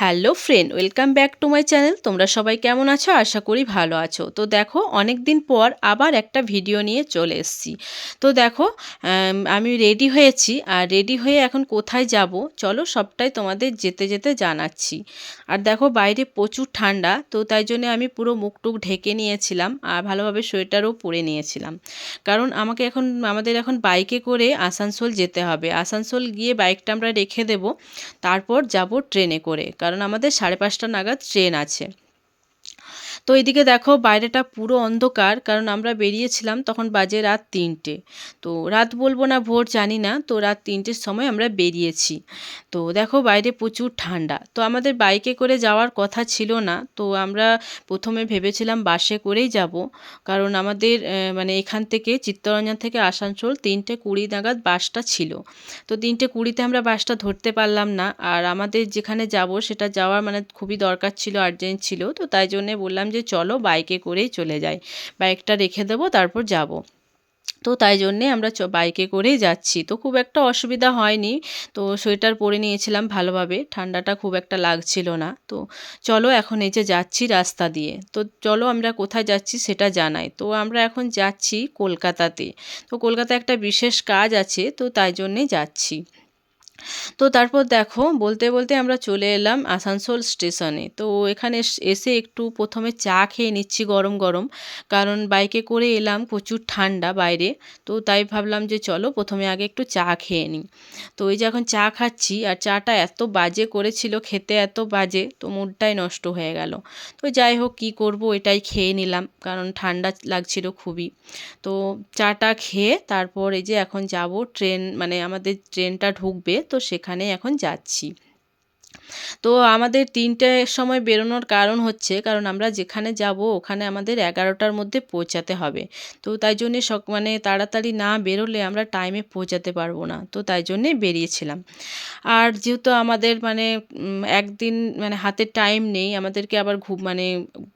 Hello friend, welcome back to my channel. তোমরা সবাই কেমন আছো? আশা করি ভালো আছো। তো দেখো অনেক দিন পর আবার একটা ভিডিও নিয়ে চলে এসেছি। তো দেখো, আমি রেডি হয়েছি। আর রেডি হয়ে এখন কোথায় যাব? চলো সবটাই তোমাদের যেতে যেতে জানাচ্ছি। আর দেখো, বাইরে প্রচুর ঠান্ডা। তো তাই জন্য আমি পুরো মুখ টুক ঢেকে নিয়েছিলাম। আর ভালোভাবে সোয়েটারও পরে নিয়েছিলাম। কারণ আমাকে এখন, আমাদের এখন বাইকে করে আসানসোল যেতে হবে। আসানসোল গিয়ে বাইকটা আমরা রেখে দেব। তারপর যাব ট্রেনে করে। কারণ আমাদের সাড়ে পাঁচটা নাগাদ ট্রেন আছে। তো এদিকে দেখো বাইরেটা পুরো অন্ধকার, কারণ আমরা বেরিয়েছিলাম তখন বাজে রাত তিনটে। তো রাত বলব না ভোর জানি না, তো রাত তিনটের সময় আমরা বেরিয়েছি। তো দেখো বাইরে প্রচুর ঠান্ডা। তো আমাদের বাইকে করে যাওয়ার কথা ছিল না, তো আমরা প্রথমে ভেবেছিলাম বাসে করেই যাব। কারণ আমাদের মানে এখান থেকে চিত্তরঞ্জন থেকে আসানসোল তিনটে কুড়ি নাগাদ বাসটা ছিল। তো তিনটে কুড়িতে আমরা বাসটা ধরতে পারলাম না। আর আমাদের যেখানে যাব সেটা যাওয়ার মানে খুবই দরকার ছিল আর্জেন্ট ছিল। তো তাই জন্যে বললাম যে চলো বাইকে করেই চলে যাই। বাইকটা রেখে দেবো, তারপর যাব। তো তাই জন্যে আমরা বাইকে করেই যাচ্ছি। তো খুব একটা অসুবিধা হয়নি। তো সোয়েটার পরে নিয়েছিলাম ভালোভাবে। ঠান্ডাটা খুব একটা লাগছিল না। তো চলো এখন এই যে যাচ্ছি রাস্তা দিয়ে। তো চলো আমরা কোথায় যাচ্ছি সেটা জানাই। তো আমরা এখন যাচ্ছি কলকাতাতে। তো কলকাতায় একটা বিশেষ কাজ আছে, তো তাই জন্যেই যাচ্ছি। তো তারপর দেখো, বলতে বলতে আমরা চলে এলাম আসানসোল স্টেশনে। তো এখানে এস- একটু প্রথমে চা খেয়ে নিচ্ছি গরম গরম। কারণ বাইকে করে এলাম প্রচুর ঠান্ডা বাইরে। তো তাই ভাবলাম যে চলো প্রথমে আগে একটু চা খেয়ে নিই। তো ওই যে এখন চা খাচ্ছি আর চাটা এত বাজে করেছিল, খেতে এত বাজে, তো মুডটাই নষ্ট হয়ে গেল। তো যাই হোক, কী করব এটাই খেয়ে নিলাম, কারণ ঠান্ডা লাগছিল খুবই। তো চাটা খেয়ে তারপর এই যে এখন যাব, ট্রেন মানে আমাদের ট্রেনটা ঢুকবে তো সেখানে এখন যাচ্ছি। তো আমাদের তিনটের সময় বেরোনোর কারণ হচ্ছে, কারণ আমরা যেখানে যাব ওখানে আমাদের এগারোটার মধ্যে পৌঁছাতে হবে। তো তাই জন্যে সক মানে তাড়াতাড়ি না বেরোলে আমরা টাইমে পৌঁছাতে পারব না। তো তাই জন্যেই বেরিয়েছিলাম। আর যেহেতু আমাদের মানে একদিন মানে হাতে টাইম নেই, আমাদেরকে আবার ঘু মানে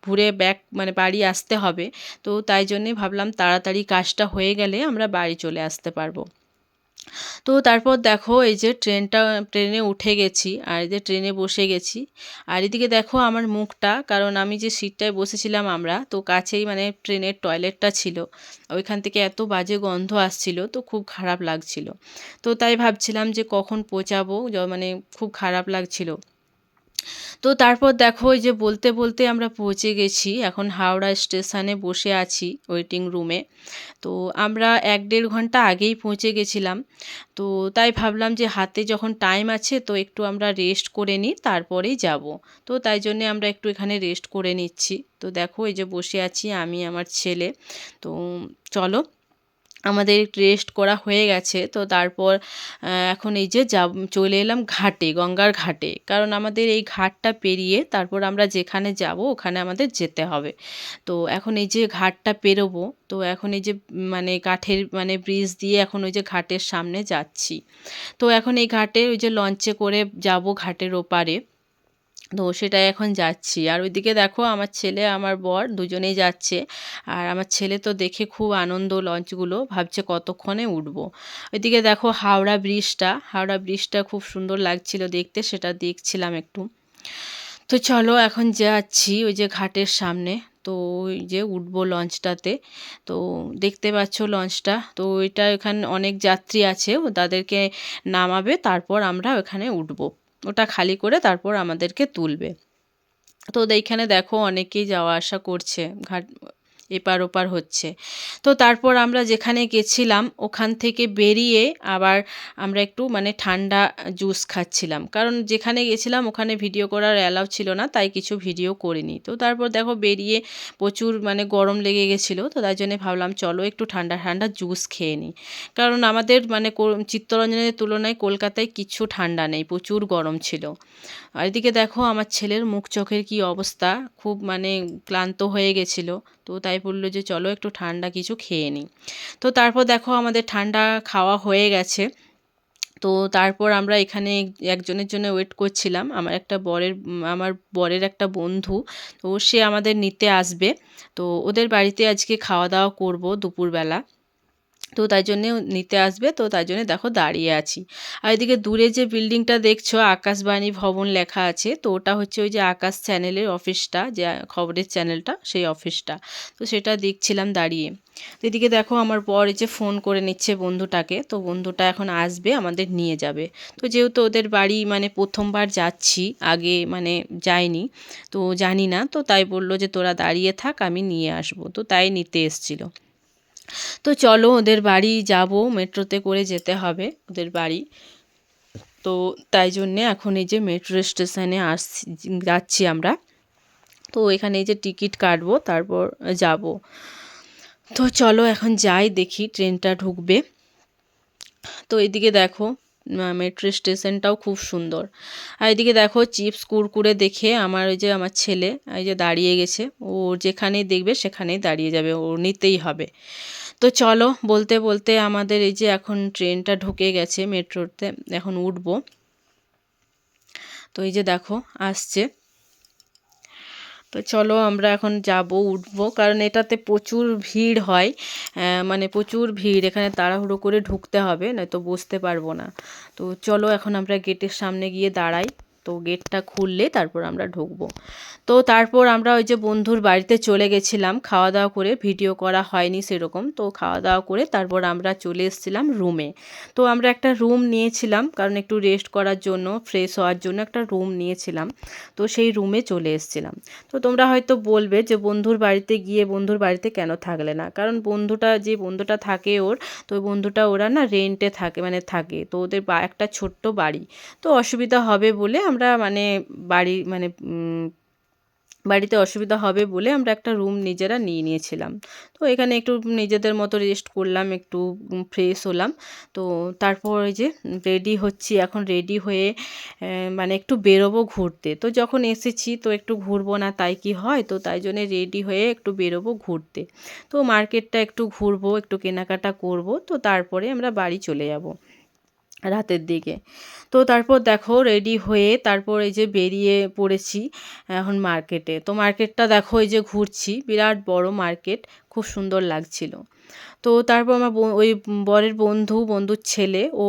ঘুরে ব্যাক মানে বাড়ি আসতে হবে। তো তাই জন্যে ভাবলাম তাড়াতাড়ি কাজটা হয়ে গেলে আমরা বাড়ি চলে আসতে পারব। তো তারপর দেখো এই যে ট্রেনটা, ট্রেনে উঠে গেছি আর এই যে ট্রেনে বসে গেছি। আর এদিকে দেখো আমার মুখটা, কারণ আমি যে সিটটায় বসেছিলাম আমরা, তো কাছেই মানে ট্রেনের টয়লেটটা ছিল। ওইখান থেকে এত বাজে গন্ধ আসছিল, তো খুব খারাপ লাগছিল। তো তাই ভাবছিলাম যে কখন পৌঁছাবো, য- মানে খুব খারাপ লাগছিল। তো তারপর দেখো ওই যে বলতে বলতে আমরা পৌঁছে গেছি। এখন হাওড়া স্টেশনে বসে আছি ওয়েটিং রুমে তো আমরা এক দেড় ঘণ্টা আগেই পৌঁছে গেছিলাম। তো তাই ভাবলাম যে হাতে যখন টাইম আছে তো একটু আমরা রেস্ট করে নিই, তারপরেই যাব। তো তাই জন্যে আমরা একটু এখানে রেস্ট করে নিচ্ছি। তো দেখো এই যে বসে আছি আমি, আমার ছেলে। তো চলো আমাদের রেস্ট করা হয়ে গেছে। তো তারপর এখন এই যে যাব, চলে এলাম ঘাটে, গঙ্গার ঘাটে। কারণ আমাদের এই ঘাটটা পেরিয়ে তারপর আমরা যেখানে যাব, ওখানে আমাদের যেতে হবে। তো এখন এই যে ঘাটটা পেরোবো, তো এখন এই যে মানে কাঠের মানে ব্রিজ দিয়ে এখন ওই যে ঘাটের সামনে যাচ্ছি। তো এখন এই ঘাটে ওই যে লঞ্চে করে যাব ঘাটের ওপারে। তো সেটাই এখন যাচ্ছি। আর ওইদিকে দেখো আমার ছেলে, আমার বর দুজনেই যাচ্ছে। আর আমার ছেলে তো দেখে খুব আনন্দ লঞ্চগুলো, ভাবছে কতক্ষণে উঠবো। ওইদিকে দেখো হাওড়া ব্রিজটা হাওড়া ব্রিজটা খুব সুন্দর লাগছিল দেখতে, সেটা দেখছিলাম একটু। তো চলো এখন যাচ্ছি ওই যে ঘাটের সামনে, তো ওই যে উঠবো লঞ্চটাতে। তো দেখতে পাচ্ছ লঞ্চটা, তো ওইটা এখানে অনেক যাত্রী আছে তাদেরকে নামাবে, তারপর আমরা ওখানে উঠবো। ওটা খালি করে তারপর আমাদেরকে তুলবে। তো এইখানে দেখো অনেকেই যাওয়া আসা করছে ঘাট এপার ওপার হচ্ছে। তো তারপর আমরা যেখানে গেছিলাম, ওখান থেকে বেরিয়ে আবার আমরা একটু মানে ঠান্ডা জুস খাচ্ছিলাম। কারণ যেখানে গেছিলাম, ওখানে ভিডিও করার অ্যালাউ ছিল না, তাই কিছু ভিডিও করিনি। তো তারপর দেখো বেরিয়ে প্রচুর মানে গরম লেগে গেছিল, তো তাই জন্যে ভাবলাম চলো একটু ঠান্ডা ঠান্ডা জুস খেয়ে নিই। কারণ আমাদের মানে চিত্তরঞ্জনের তুলনায় কলকাতায় কিছু ঠান্ডা নেই, প্রচুর গরম ছিল। আর এদিকে দেখো আমার ছেলের মুখ চোখের কি অবস্থা, খুব মানে ক্লান্ত হয়ে গেছিল, তো তাই বলল যে চলো একটু ঠান্ডা কিছু খেয়ে নিই। তো তারপর দেখো আমাদের ঠান্ডা খাওয়া হয়ে গেছে। তো তারপর আমরা এখানে একজনের জন্য ওয়েট করছিলাম। আমার একটা বরের, আমার বরের একটা বন্ধু, তো সে আমাদের নিতে আসবে। তো ওদের বাড়িতে আজকে খাওয়া দাওয়া করব দুপুরবেলা। তো তাই জন্যে নিতে আসবে। তো তাই জন্য দেখো দাঁড়িয়ে আছি। আর এদিকে দূরে যে বিল্ডিংটা দেখছ, আকাশবাণী ভবন লেখা আছে, তো ওটা হচ্ছে ওই যে আকাশ চ্যানেলের অফিসটা, যে খবরের চ্যানেলটা, সেই অফিসটা। তো সেটা দেখছিলাম দাঁড়িয়ে। তো এদিকে দেখো আমার এই যে ফোন করে নিচ্ছে বন্ধুটাকে, তো বন্ধুটা এখন আসবে, আমাদের নিয়ে যাবে। তো যেহেতু ওদের বাড়ি মানে প্রথমবার যাচ্ছি, আগে মানে যাইনি, তো জানি না, তো তাই বলল যে তোরা দাঁড়িয়ে থাক, আমি নিয়ে আসব। তো তাই নিতে এসছিলো। তো চলো ওদের বাড়ি যাব, মেট্রোতে করে যেতে হবে ওদের বাড়ি। তো তাই জন্যে এখন এই যে মেট্রো স্টেশনে আসছি, যাচ্ছি আমরা। তো এখানে এই যে টিকিট কাটবো, তারপর যাব। তো চলো এখন যাই, দেখি ট্রেনটা ঢুকবে। তো এদিকে দেখো মেট্রো স্টেশনটাও খুব সুন্দর। আর এদিকে দেখো চিপস কুরকুরে দেখে আমার ওই যে আমার ছেলে, এই যে দাঁড়িয়ে গেছে। ও যেখানেই দেখবে সেখানেই দাঁড়িয়ে যাবে, ও নিতেই হবে। তো চলো বলতে বলতে আমাদের এই যে এখন ট্রেনটা ঢুকে গেছে মেট্রোতে, এখন উঠবো। তো এই যে দেখো, আসছে। তো চলো আমরা এখন যাব, উঠব, কারণ এটাতে প্রচুর ভিড় হয়। মানে প্রচুর ভিড়, এখানে তাড়াহুড়ো করে ঢুকতে হবে, নয়তো বসতে পারব না। তো চলো এখন আমরা গেটের সামনে গিয়ে দাঁড়াই। তো গেটটা খুললে তারপর আমরা ঢুকবো। তো তারপর আমরা ওই যে বন্ধুর বাড়িতে চলে গেছিলাম খাওয়া দাওয়া করে ভিডিও করা হয়নি সেরকম। তো খাওয়া দাওয়া করে তারপর আমরা চলে এসেছিলাম রুমে তো আমরা একটা রুম নিয়েছিলাম, কারণ একটু রেস্ট করার জন্য ফ্রেশ হওয়ার জন্য একটা রুম নিয়েছিলাম। তো সেই রুমে চলে এসেছিলাম। তো তোমরা হয়তো বলবে যে বন্ধুর বাড়িতে গিয়ে বন্ধুর বাড়িতে কেন থাকলে না? কারণ বন্ধুটা, যে বন্ধুটা থাকে ওর, তো ওই বন্ধুটা ওরা না রেন্টে থাকে মানে থাকে। তো ওদের একটা ছোট্ট বাড়ি। তো অসুবিধা হবে বলে আমরা মানে বাড়ি মানে বাড়িতে অসুবিধা হবে বলে আমরা একটা রুম নিজেরা নিয়ে নিয়েছিলাম। তো এখানে একটু নিজেদের মতো রেস্ট করলাম, একটু ফ্রেশ হলাম। তো তারপর ওই যে রেডি হচ্ছি, এখন রেডি হয়ে মানে একটু বেরোবো ঘুরতে। তো যখন এসেছি, তো একটু ঘুরবো না, তাই কি হয়? তো তাই জন্য রেডি হয়ে একটু বেরোবো ঘুরতে। তো মার্কেটটা একটু ঘুরবো, একটু কেনাকাটা করব, তো তারপরে আমরা বাড়ি চলে যাব। রাতের দিকে। তো তারপর দেখো রেডি হয়ে তারপর এই যে বেরিয়ে পড়েছি এখন মার্কেটে তো মার্কেটটা দেখো এই যে ঘুরছি, বিরাট বড় মার্কেট খুব সুন্দর লাগছিল। তো তারপর আমার ওই বরের বন্ধু, বন্ধুর ছেলে, ও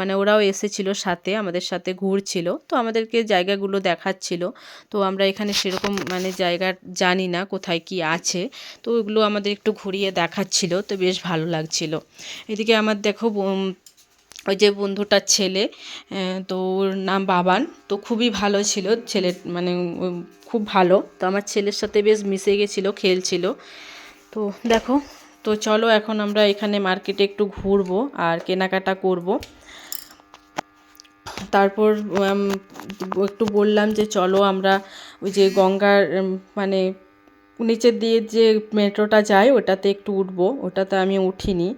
মানে ওরাও এসেছিল সাথে, আমাদের সাথে ঘুরছিল। তো আমাদেরকে জায়গাগুলো দেখাচ্ছিল। তো আমরা এখানে সেরকম মানে জায়গা জানি না কোথায় কি আছে। তো ওইগুলো আমাদের একটু ঘুরিয়ে দেখাচ্ছিল। তো বেশ ভালো লাগছিল। এদিকে আমার দেখো ওই যে বন্ধুটার ছেলে তো ওর নাম বাবান, তো খুবই ভালো ছিল ছেলে মানে খুব ভালো। তো আমার ছেলের সাথে বেশ মিশে গেছিল, খেলছিল। তো দেখো, তো চলো এখন আমরা এখানে মার্কেটে একটু ঘুরবো আর কেনাকাটা করব। তারপর একটু বললাম যে চলো আমরা ওই যে গঙ্গার মানে নিচের দিয়ে যে মেট্রোটা যায় ওটাতে একটু উঠবো, ওটাতে আমি উঠিনি।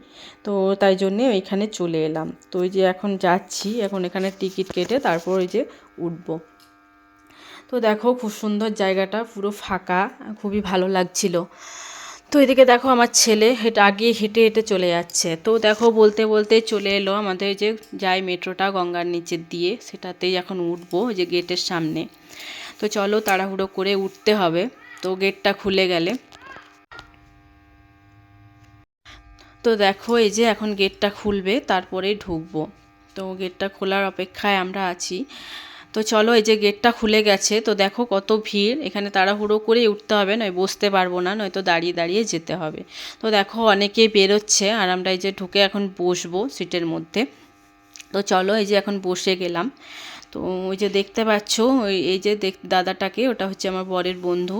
তো তাই জন্যে ওইখানে চলে এলাম। তো ওই যে এখন যাচ্ছি, এখন এখানে টিকিট কেটে তারপর ওই যে উঠবো। তো দেখো খুব সুন্দর জায়গাটা, পুরো ফাঁকা, খুবই ভালো লাগছিল। তো এদিকে দেখো আমার ছেলে হেঁটে, আগে হেঁটে হেঁটে চলে যাচ্ছে। তো দেখো বলতে বলতে চলে এলো আমাদের যে যাই মেট্রোটা গঙ্গার নিচের দিয়ে, সেটাতেই এখন উঠবো যে গেটের সামনে। তো চলো তাড়াহুড়ো করে উঠতে হবে। তো গেটটা খুলে গেলে। তো দেখো, এই যে এখন গেটটা খুলবে, তারপরেই ঢুকবো। তো গেটটা খোলার অপেক্ষায় আমরা আছি। তো চলো, এই যে গেটটা খুলে গেছে, তো দেখো কত ভিড়। এখানে তাড়াহুড়ো করে উঠতে হবে, নয় বসতে পারব না, নয়তো দাঁড়িয়ে দাঁড়িয়ে যেতে হবে। তো দেখো অনেকে বেরোচ্ছে, আর আমরা এই যে ঢুকে এখন বসবো সিটের মধ্যে। তো চলো, এই যে এখন বসে গেলাম। তো ওই যে দেখতে পাচ্ছ, ওই এই যে দেখ দাদাটাকে, ওটা হচ্ছে আমার বরের বন্ধু।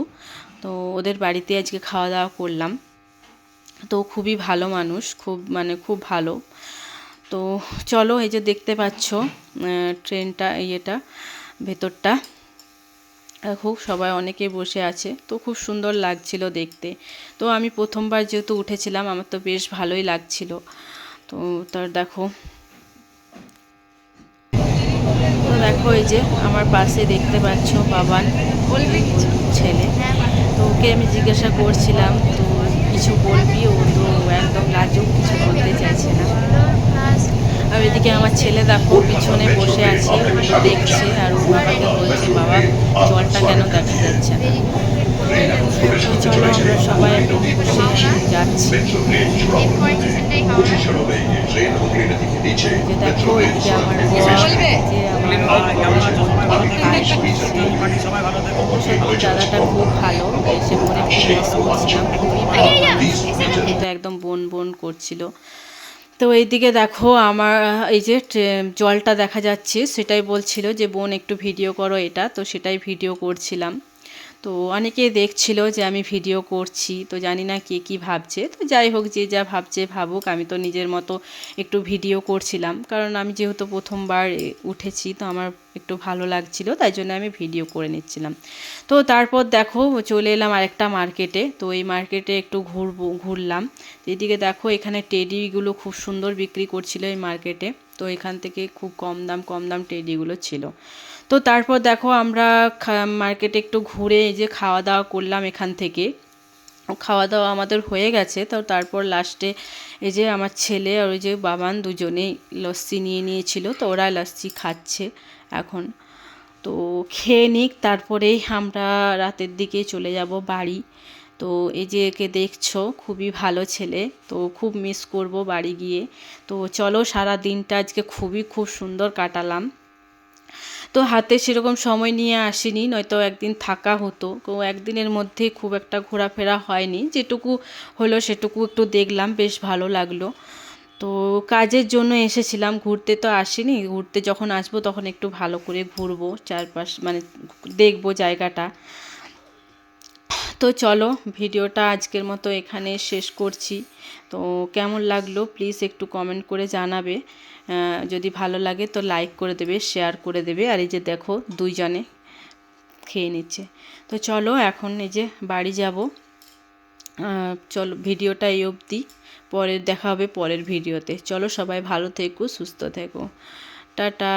তো ওদের বাড়িতে আজকে খাওয়া দাওয়া করলাম। তো খুবই ভালো মানুষ, খুব মানে খুব ভালো। তো চলো এই যে দেখতে পাচ্ছ ট্রেনটা, ইয়েটা, ভেতরটা। খুব সবাই অনেকে বসে আছে। তো খুব সুন্দর লাগছিল দেখতে। তো আমি প্রথমবার যেহেতু উঠেছিলাম, আমার তো বেশ ভালোই লাগছিল। তো তার দেখো তো দেখো এই যে আমার পাশে দেখতে পাচ্ছ বাবান ছেলে। তো ওকে আমি জিজ্ঞাসা করছিলাম তো কিছু বলবি? ও তো একদম লাজুক কিছু বলতে চাইছে না। আর এদিকে আমার ছেলে দেখো পিছনে বসে আছে দেখছে আর ও বাবাকে বলছে বাবা জলটা কেন দেখা যাচ্ছে না? তো চলো আমরা সবাই বসে যাচ্ছি। দাদাটা খুব ভালো এসে মনে খুবই ভালো একদম বোন বোন করছিল তো এইদিকে দেখো আমার এই যে জলটা দেখা যাচ্ছে সেটাই বলছিল যে বোন একটু ভিডিও করো এটা তো সেটাই ভিডিও করছিলাম তো অনেকে দেখছিল যে আমি ভিডিও করছি, তো জানি না কে কী ভাবছে। তো যাই হোক, যে যা ভাবছে ভাবুক, আমি তো নিজের মতো একটু ভিডিও করছিলাম। কারণ আমি যেহেতু প্রথমবার উঠেছি, তো আমার একটু ভালো লাগছিল, তাই জন্য আমি ভিডিও করে নিচ্ছিলাম। তো তারপর দেখো, চলে এলাম আরেকটা মার্কেটে। তো এই মার্কেটে একটু ঘুরবো, ঘুরলাম। এদিকে দেখো, এখানে টেডিগুলো খুব সুন্দর বিক্রি করছিল এই মার্কেটে। তো এখান থেকে খুব কম দাম কম দাম টেডিগুলো ছিল। তো তারপর দেখো আমরা মার্কেটে একটু ঘুরে এই যে খাওয়া দাওয়া করলাম এখান থেকে। খাওয়া দাওয়া আমাদের হয়ে গেছে, তো তারপর লাস্টে এই যে আমার ছেলে আর ওই যে বাবান দুজনেই লস্যি নিয়ে নিয়েছিল, তো ওরা লস্যি খাচ্ছে এখন। তো খেয়ে নিক, তারপরেই আমরা রাতের দিকে চলে যাব বাড়ি। তো এই যে একে দেখছ, খুবই ভালো ছেলে, তো খুব মিস করব বাড়ি গিয়ে। তো চলো সারা দিনটা আজকে খুবই খুব সুন্দর কাটালাম। তো হাতে সেরকম সময় নিয়ে আসিনি, নয়তো একদিন থাকা হতো। একদিনের মধ্যে খুব একটা ঘোরাফেরা হয়নি, যেটুকু হলো সেটুকু একটু দেখলাম, বেশ ভালো লাগল। তো কাজের জন্য এসেছিলাম, ঘুরতে তো আসিনি, ঘুরতে যখন আসব তখন একটু ভালো করে ঘুরবো, চারপাশ মানে দেখব জায়গাটা। তো চলো, ভিডিওটা আজকের মতো এখানে শেষ করছি। তো কেমন লাগল প্লিজ একটু কমেন্ট করে জানাবে। যদি ভালো লাগে তো লাইক করে দেবে শেয়ার করে দেবে। আর এই যে দেখো, দুইজনে খেয়ে নিচ্ছে। তো চলো, এখন এই যে বাড়ি যাব। চলো, ভিডিওটা এই অবধি। পরে দেখা হবে পরের ভিডিওতে। চলো সবাই ভালো থেকো, সুস্থ থেকো। টাটা।